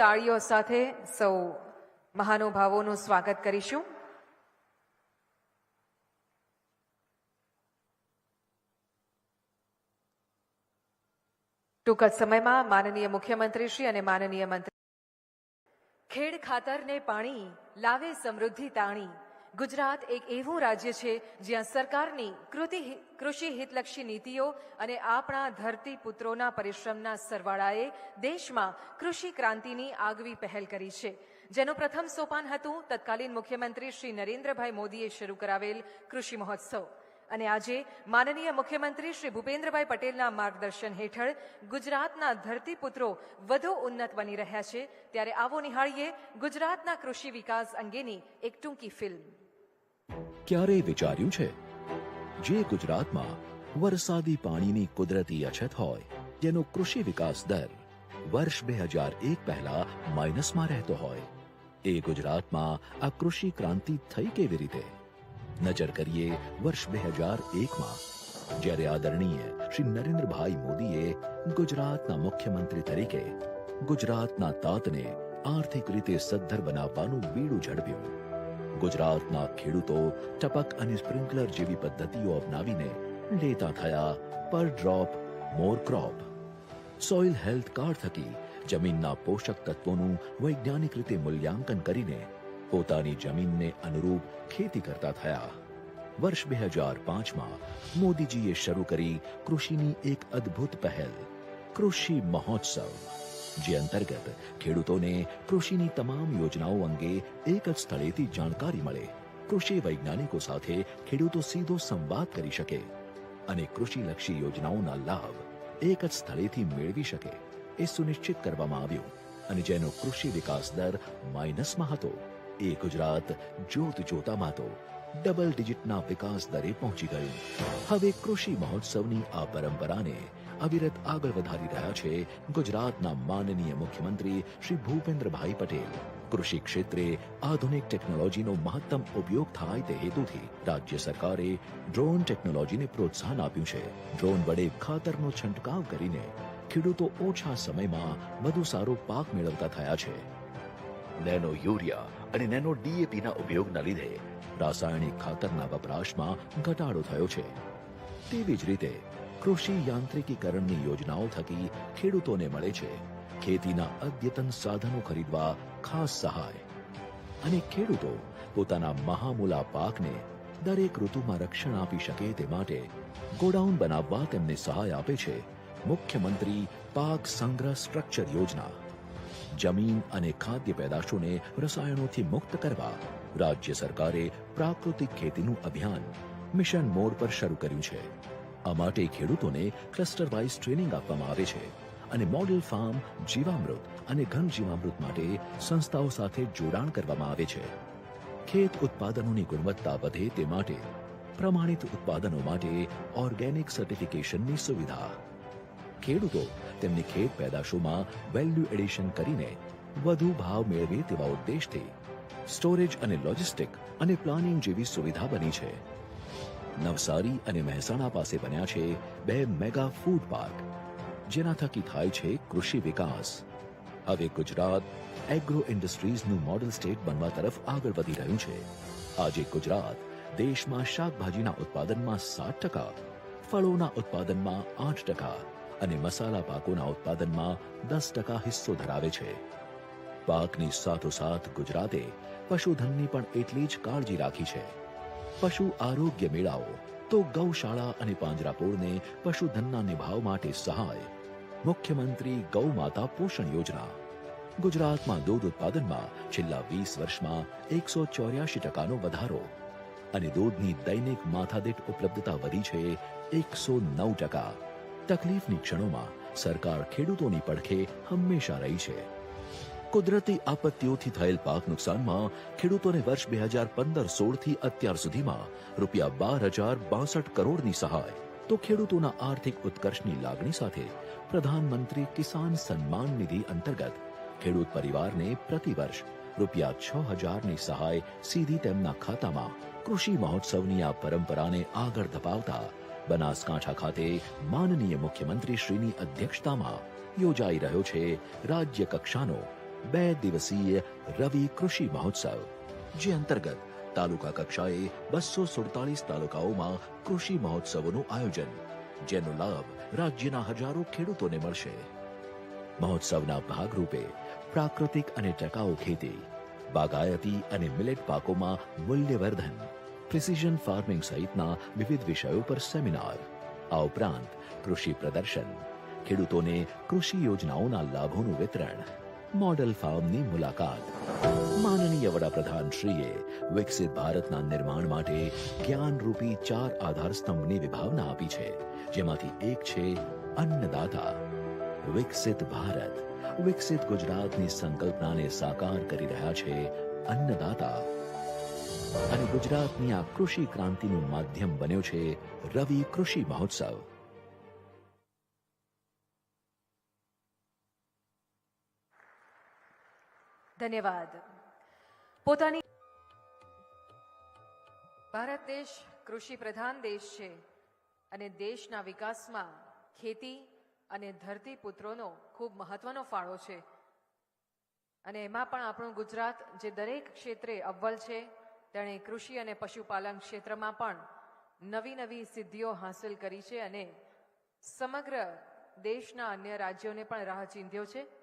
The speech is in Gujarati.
તાળીઓ સાથે સૌ મહાનુભાવોનું સ્વાગત કરીશું. ટૂંક જ સમયમાં માનનીય મુખ્યમંત્રી શ્રી અને માનનીય મંત્રી ખેડ ખાતરને પાણી, લાવે સમૃદ્ધિ તાણી. ગુજરાત એક એવું રાજ્ય છે જ્યાં સરકારની કૃતિ કૃષિ હિતલક્ષી નીતિઓ અને આપણા ધરતી પુત્રોના પરિશ્રમના સરવાળાએ દેશમાં કૃષિ ક્રાંતિની આગવી પહેલ કરી છે. જેનું પ્રથમ સોપાન હતું તત્કાલીન મુખ્યમંત્રી શ્રી નરેન્દ્રભાઈ મોદીએ શરૂ કરાવેલ કૃષિ મહોત્સવ. અને આજે માનનીય મુખ્યમંત્રી શ્રી ભૂપેન્દ્રભાઈ પટેલના માર્ગદર્શન હેઠળ ગુજરાતના ધરતીપુત્રો વધુ ઉન્નત બની રહ્યા છે. ત્યારે આવો નિહાળીએ ગુજરાતના કૃષિ વિકાસ અંગેની એક ટૂંકી ફિલ્મ. ક્યારેય વિચાર્યું છે? જે ગુજરાતમાં વરસાદી પાણીની કુદરતી અછત હોય, જેનો કૃષિ વિકાસ દર વર્ષ બે હજાર એક પહેલા માઇનસમાં રહેતો હોય, એ ગુજરાતમાં આ કૃષિ ક્રાંતિ થઈ કેવી રીતે? નજર કરીએ વર્ષ બે હજાર એકમાં, જ્યારે આદરણીય શ્રી નરેન્દ્રભાઈ મોદીએ ગુજરાતના મુખ્યમંત્રી તરીકે ગુજરાતના તાતને આર્થિક રીતે સદ્ધર બનાવવાનું બીડું ઝડપ્યું. ગુજરાતના ખેડૂતો ટપક અને સ્પ્રિંકલર જેવી પદ્ધતિઓ અપનાવીને લેતા થયા per drop, more crop. Soil health card થકી જમીનના પોષક તત્વોનું વૈજ્ઞાનિક રીતે મૂલ્યાંકન કરીને પોતાની જમીનને અનુરૂપ ખેતી કરતા થયા. વર્ષ બે હજાર પાંચમાં મોદીજીએ શરૂ કરી કૃષિની એક અદ્ભુત પહેલ, કૃષિ મહોત્સવ. જે અંતર્ગત ખેડૂતોને કૃષિની તમામ યોજનાઓ અંગે એક જ સ્થળેથી જાણકારી મળે. કૃષિ વૈજ્ઞાનિકો સાથે ખેડૂતો સીધો સંવાદ કરી શકે અને કૃષિલક્ષી યોજનાઓના લાભ એક જ સ્થળેથી મેળવી શકે એ સુનિશ્ચિત કરવામાં આવ્યું. અને જેનો કૃષિ વિકાસ દર માઇનસમાં હતો, એ ગુજરાત જોત જોતામાં તો ડબલ ડિજિટના વિકાસ દરે પહોંચી ગયું. હવે કૃષિ મહોત્સવની આ પરંપરાને અવિરત આગળ વધારી રહ્યા છે ગુજરાતના માનનીય મુખ્યમંત્રી શ્રી ભૂપેન્દ્રભાઈ પટેલ. કૃષિ ક્ષેત્રે આધુનિક ટેકનોલોજીનો મહત્તમ ઉપયોગ થાય તે હેતુથી રાજ્ય સરકારે ડ્રોન ટેકનોલોજીને પ્રોત્સાહન આપ્યું છે. ડ્રોન વડે ખાતરનો છંટકાવ કરીને ખેડૂતો ઓછા સમયમાં વધુ સારો પાક મેળવતા થયા છે. નેનો યુરિયા અને નેનો ડીએપીના ઉપયોગના લીધે રાસાયણિક ખાતરના વપરાશમાં ઘટાડો થયો છે. તેવી જ રીતે કૃષિ યાંત્રિકીકરણની યોજનાઓ થકી ખેડૂતોને મળે છે. ખેતીના અદ્યતન સાધનો ખરીદવા ખાસ સહાય. અને ખેડૂતો પોતાના મહામૂલા પાકને દરેક ઋતુમાં રક્ષણ આપી શકે તે માટે ગોડાઉન બનાવવા તેમને સહાય આપે છે. મુખ્યમંત્રી પાક સંગ્રહ સ્ટ્રક્ચર યોજના. જમીન અને ખાદ્ય પેદાશોને રસાયણોથી મુક્ત કરવા રાજ્ય સરકારે પ્રાકૃતિક ખેતીનું અભિયાન મિશન મોડ પર શરૂ કર્યું છે. આ માટે ખેડૂતોને ક્લસ્ટર વાઇઝ ટ્રેનિંગ આપવામાં આવે છે અને મોડેલ ફાર્મ જીવામૃત અને ઘન જીવામૃત માટે સંસ્થાઓ સાથે જોડાણ કરવામાં આવે છે. ખેત ઉત્પાદનોની ગુણવત્તા વધે તે માટે, પ્રમાણિત ઉત્પાદનો માટે ઓર્ગેનિક સર્ટિફિકેશનની સુવિધા. ખેડૂતો તેમની ખેત પેદાશોમાં વેલ્યુ એડિશન કરીને વધુ ભાવ મેળવે તેવા ઉદ્દેશથી સ્ટોરેજ અને લોજિસ્ટિક અને પ્લાનિંગ જેવી સુવિધા બની છે. નવસારી અને મહેસાણા પાસે બન્યા છે બે મેગા ફૂડ પાર્ક, જેના થકી થાય છે કૃષિ વિકાસ. હવે ગુજરાત એગ્રો ઇન્ડસ્ટ્રીઝનું મોડલ સ્ટેટ બનવા તરફ આગળ વધી રહ્યું છે. આજે ગુજરાત દેશમાં શાકભાજીના ઉત્પાદનમાં સાત ટકા, ફળોના ઉત્પાદનમાં આઠ ટકા અને મસાલા પાકોના ઉત્પાદનમાં દસ ટકા હિસ્સો ધરાવે છે. પાકની સાથોસાથ ગુજરાતે પશુધનની પણ એટલી જ કાળજી રાખી છે. પશુ આરોગ્ય મેળાઓ તો ગૌશાળા અને પાંજરાપોળને પશુધનના નિભાવ માટે સહાય. મુખ્યમંત્રી ગૌ માતા પોષણ યોજના. ગુજરાતમાં દૂધ ઉત્પાદનમાં છેલ્લા વીસ વર્ષમાં એકસો ચોર્યાસી ટકાનો વધારો અને દૂધની દૈનિક માથાદીઠ ઉપલબ્ધતા વધી છે એકસો નવ ટકા. તકલીફની ક્ષણોમાં સરકાર ખેડૂતોની પડખે હંમેશા રહી છે. કુદરતી આપત્તિઓથી થયેલ પાક નુકસાનમાં ખેડૂતોને વર્ષ બે હજાર પંદર સોળથી અત્યાર સુધીમાં રૂપિયા બાર હજાર બાસઠ કરોડની સહાય. તો ખેડૂતોના આર્થિક ઉત્કર્ષની લાગણી સાથે પ્રધાનમંત્રી કિસાન સન્માન નિધિ અંતર્ગત ખેડૂત પરિવારને પ્રતિવર્ષ રૂપિયા છ હજારની સહાય સીધી તેમના ખાતામાં કૃષિ મહોત્સવની આ પરંપરાને આગળ ધપાવતા બનાસકાંઠા ખાતે માનનીય મુખ્યમંત્રી શ્રીની અધ્યક્ષતામાં યોજાઈ રહ્યો છે રાજ્ય કક્ષાનો બે દિવસીય રવિ કૃષિ મહોત્સવ, જે અંતર્ગત તાલુકા કક્ષાએ બસો સુડતાલીસ તાલુકાઓમાં કૃષિ મહોત્સવોનું આયોજન, જેનો લાભ રાજ્યના હજારો ખેડૂતોને મળશે. મહોત્સવના ભાગરૂપે પ્રાકૃતિક અને ટકાઉ ખેતી, બાગાયતી અને મિલેટ પાકોમાં મૂલ્યવર્ધન, પ્રિસિઝન ફાર્મિંગ સહિતના વિવિધ વિષયો પર સેમિનાર. આ ઉપરાંત કૃષિ પ્રદર્શન, ખેડૂતોને કૃષિ યોજનાઓના લાભોનું વિતરણ મોડલ ફાર્મની મુલાકાત. માનનીય વડાપ્રધાન શ્રીએ વિકસિત ભારતના નિર્માણ માટે જ્ઞાન રૂપી ચાર આધાર સ્તંભની વિભાવના આપી છે, જેમાંથી એક છે અન્નદાતા. વિકસિત ભારત. વિકસિત ગુજરાતની સંકલ્પનાને સાકાર કરી રહ્યા છે અન્નદાતા. અને ગુજરાતની આ કૃષિ ક્રાંતિનું માધ્યમ બન્યો છે રવિ કૃષિ મહોત્સવ. ધન્યવાદ. પોતાની ભારત દેશ કૃષિ પ્રધાન દેશ છે અને દેશના વિકાસમાં ખેતી અને ધરતીપુત્રોનો ખૂબ મહત્વનો ફાળો છે. અને એમાં પણ આપણું ગુજરાત જે દરેક ક્ષેત્રે અવ્વલ છે, તેણે કૃષિ અને પશુપાલન ક્ષેત્રમાં પણ નવી નવી સિદ્ધિઓ હાંસલ કરી છે અને સમગ્ર દેશના અન્ય રાજ્યોને પણ રાહ ચીંધ્યો છે.